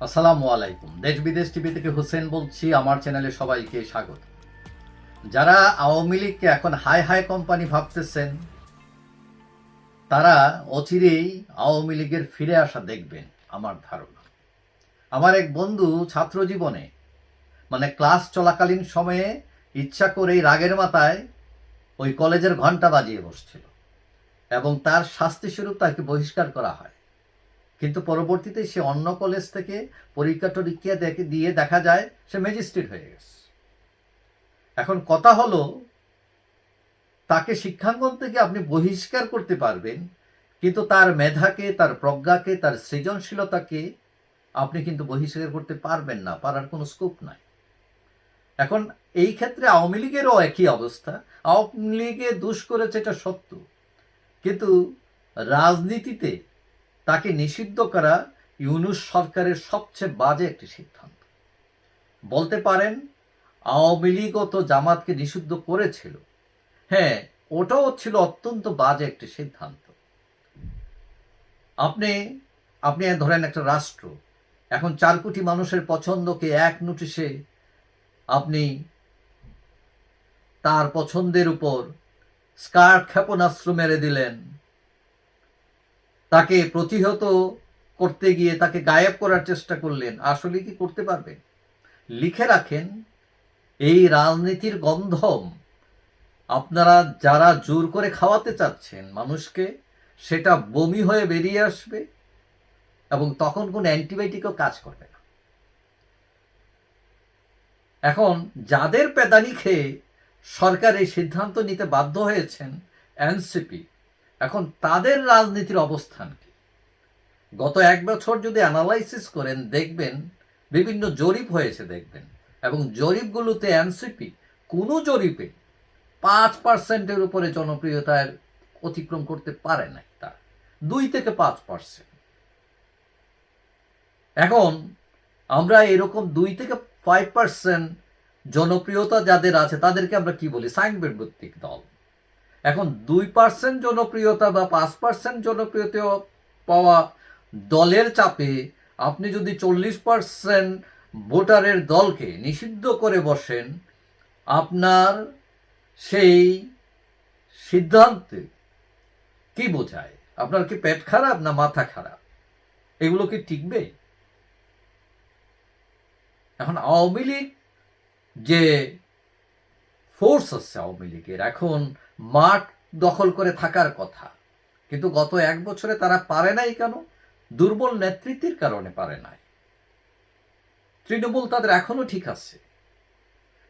আসসালামু আলাইকুম। দেশ বিদেশ টিভি থেকে হোসেন বলছি, আমার চ্যানেলে সবাইকে স্বাগত। যারা আওয়ামী লীগকে এখন হাই হাই কোম্পানি ভাবতেছেন, তারা অচিরেই আওয়ামী লীগের ফিরে আসা দেখবেন, আমার ধারণা। আমার এক বন্ধু ছাত্র জীবনে মানে ক্লাস চলাকালীন সময়ে ইচ্ছা করেই রাগের মাথায় ওই কলেজের ঘণ্টা বাজিয়ে বসছিল এবং তার শাস্তিস্বরূপ তাকে বহিষ্কার করা হয়। কিন্তু পরবর্তীতে সে অন্য কলেজ থেকে পরীক্ষা টরীক্ষা দিয়ে দেখা যায় সে ম্যাজিস্ট্রেট হয়ে গেছে। এখন কথা হলো, তাকে শিক্ষাঙ্গন থেকে আপনি বহিষ্কার করতে পারবেন, কিন্তু তার মেধাকে, তার প্রজ্ঞাকে, তার সৃজনশীলতাকে আপনি কিন্তু বহিষ্কার করতে পারবেন না, পারার কোনো স্কোপ নাই। এখন এই ক্ষেত্রে আওয়ামী লীগেরও একই অবস্থা। আওয়ামী লীগে দুষ করেছে এটা সত্য। কিন্তু রাজনীতিতে তাকে নিষিদ্ধ করা ইউনুস সরকারের সবচেয়ে বাজে একটি সিদ্ধান্ত। বলতে পারেন, আওয়ামী লীগও তো জামাতকে নিষিদ্ধ করেছিল। হ্যাঁ ওটাও ছিল অত্যন্ত বাজে একটি সিদ্ধান্ত। আপনি আপনি ধরেন একটা রাষ্ট্র, এখন চার কোটি মানুষের পছন্দকে এক নোটিশে আপনি তার পছন্দের উপর স্কার্ট ক্ষেপণাস্ত্র মেরে দিলেন তাকে প্রতিহত করতে গিয়ে তাকে গায়েব করার চেষ্টা করলেন, আসলে কি করতে পারবেন লিখে রাখেন, এই রাজনীতির গন্ধম আপনারা যারা জোর করে খাওয়াতে চাচ্ছেন মানুষকে, সেটা বমি হয়ে বেরিয়ে আসবে এবং তখন কোনো অ্যান্টিবায়োটিকও কাজ করবে না। এখন যাদের পেদানি খেয়ে সরকার এই সিদ্ধান্ত নিতে বাধ্য হয়েছেন, এনসিপি এখন তাদের রাজনীতির অবস্থান গত এক বছর যদি অ্যানালাইসিস করেন, দেখবেন বিভিন্ন জরিপ হয়েছে দেখবেন। এবং জরিপগুলোতে এনসিপি কোনো জরিপে পাঁচ পার্সেন্টের উপরে জনপ্রিয়তার অতিক্রম করতে পারে নাই তার। দুই থেকে পাঁচ পার্সেন্ট এখন আমরা এরকম দুই থেকে ফাইভ পার্সেন্ট জনপ্রিয়তা যাদের আছে, তাদেরকে আমরা কি বলি? সাইনবোর্ড ভিত্তিক দল। এখন দুই পার্সেন্ট জনপ্রিয়তা বা পাঁচ পার্সেন্ট জনপ্রিয়তা পাওয়া দলের চাপে আপনি যদি চল্লিশ পার্সেন্ট ভোটারের দলকে নিষিদ্ধ করে বসেন, আপনার সেই সিদ্ধান্তে কি বোঝায়? আপনার কি পেট খারাপ না মাথা খারাপ? এগুলো কি টিকবে? এখন আওয়ামী লীগ যে ফোর্স আছে আওয়ামী লীগের, এখন মাঠ দখল করে থাকার কথা। কিন্তু গত এক বছরে তারা পারে নাই কেন? দুর্বল নেতৃত্বের কারণে পারে নাই। তৃণমূল তাদের এখনও ঠিক আছে।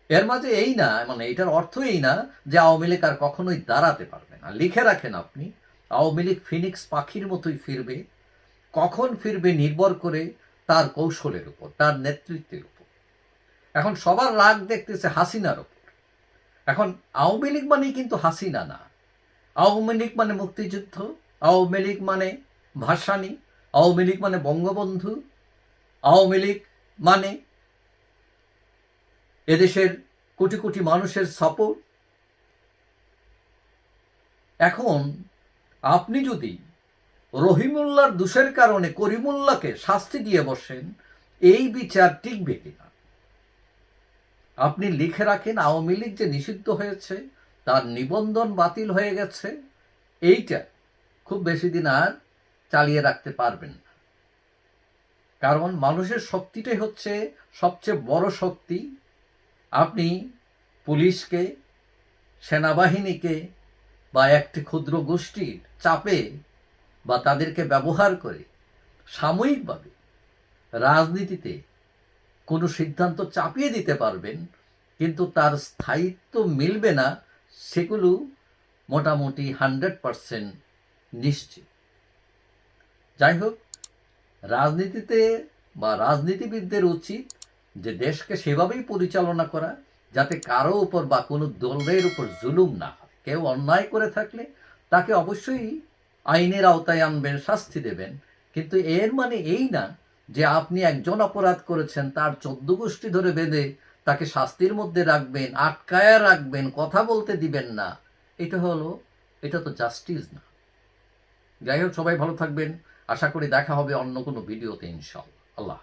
এর মাঝে এই না মানে এটার অর্থ এই না যে আওয়ামী লীগ আর কখনোই দাঁড়াতে পারবে না। লিখে রাখেন আপনি, আওয়ামী লীগ ফিনিক্স পাখির মতোই ফিরবে, কখন ফিরবে নির্ভর করে তার কৌশলের উপর, তার নেতৃত্বের উপর। এখন সবার রাগ দেখতেছে হাসিনার উপর। এখন আওয়ামী লীগ মানেই কিন্তু হাসিনা না। আওয়ামী লীগ মানে মুক্তিযুদ্ধ, আওয়ামী লীগ মানে ভাসানী, আওয়ামী লীগ মানে বঙ্গবন্ধু, আওয়ামী লীগ মানে এদেশের কোটি কোটি মানুষের সাপোর্ট এখন আপনি যদি রহিমুল্লার দোষের কারণে করিমুল্লাহকে শাস্তি দিয়ে বসেন, এই বিচার টিকবে কিনা? আপনি লিখে রাখেন আওয়ামী লীগ যে নিষিদ্ধ হয়েছে, তার নিবন্ধন বাতিল হয়ে গেছে, এইটা খুব বেশি দিন আর চালিয়ে রাখতে পারবেন না। কারণ মানুষের শক্তিটাই হচ্ছে সবচেয়ে বড় শক্তি। আপনি পুলিশকে, সেনাবাহিনীকে বা একটি ক্ষুদ্র গোষ্ঠীর চাপে বা তাদেরকে ব্যবহার করে সাময়িকভাবে রাজনীতিতে কোনো সিদ্ধান্ত চাপিয়ে দিতে পারবেন, কিন্তু তার স্থায়িত্ব মিলবে না, সেগুলো মোটামুটি হান্ড্রেড পারসেন্ট নিশ্চিত। যাই হোক, রাজনীতিতে বা রাজনীতিবিদদের উচিত যে দেশকে সেভাবেই পরিচালনা করা, যাতে কারও উপর বা কোনো দলের উপর জুলুম না হয়। কেউ অন্যায় করে থাকলে তাকে অবশ্যই আইনের আওতায় আনবেন, শাস্তি দেবেন, কিন্তু এর মানে এই না যে আপনি একজন অপরাধ করেছেন, তার চোদ্দ গোষ্ঠী ধরে বেঁধে তাকে শাস্তির মধ্যে রাখবেন, আটকায়া রাখবেন, কথা বলতে দিবেন না। এটা হলো, এটা তো জাস্টিস না। যাই হোক, সবাই ভালো থাকবেন। আশা করি দেখা হবে অন্য কোনো ভিডিওতে ইনশাল আল্লাহ।